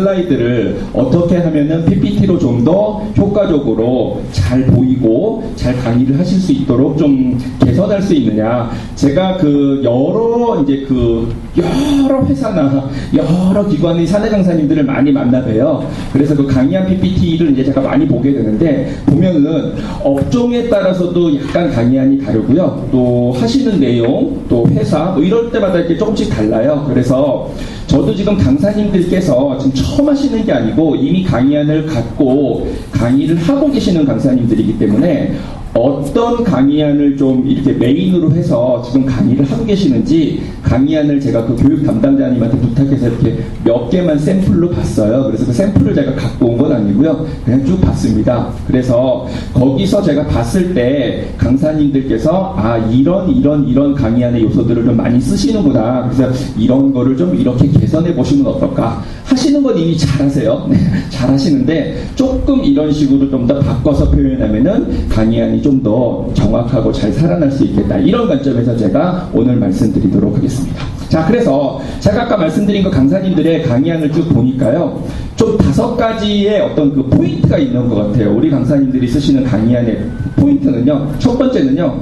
슬라이드를 어떻게 하면은 PPT로 좀 더 효과적으로 잘 보이고 잘 강의를 하실 수 있도록 좀 개선할 수 있느냐. 제가 그 여러 이제 그 여러 회사나 여러 기관의 사내 강사님들을 많이 만나 봬요. 그래서 그 강의한 PPT를 이제 제가 많이 보게 되는데 보면은 업종에 따라서도 약간 강의안이 다르고요. 또 하시는 내용, 또 회사 뭐 이럴 때마다 이렇게 조금씩 달라요. 그래서 저도 지금 강사님들께서 지금 처음 하시는 게 아니고 이미 강의안을 갖고 강의를 하고 계시는 강사님들이기 때문에 어떤 강의안을 좀 이렇게 메인으로 해서 지금 강의를 하고 계시는지 강의안을 제가 그 교육 담당자님한테 부탁해서 이렇게 몇 개만 샘플로 봤어요. 그래서 그 샘플을 제가 갖고 온 건 아니고요. 그냥 쭉 봤습니다. 그래서 거기서 제가 봤을 때 강사님들께서 아 이런 이런 이런 강의 안의 요소들을 좀 많이 쓰시는구나. 그래서 이런 거를 좀 이렇게 개선해 보시면 어떨까? 하시는 건 이미 잘하세요. 네, 잘하시는데 조금 이런 식으로 좀 더 바꿔서 표현하면은 강의안이 좀 더 정확하고 잘 살아날 수 있겠다. 이런 관점에서 제가 오늘 말씀드리도록 하겠습니다. 자, 그래서 제가 아까 말씀드린 그 강사님들의 강의안을 쭉 보니까요. 좀 다섯 가지의 어떤 그 포인트가 있는 것 같아요. 우리 강사님들이 쓰시는 강의안의 포인트는요. 첫 번째는요.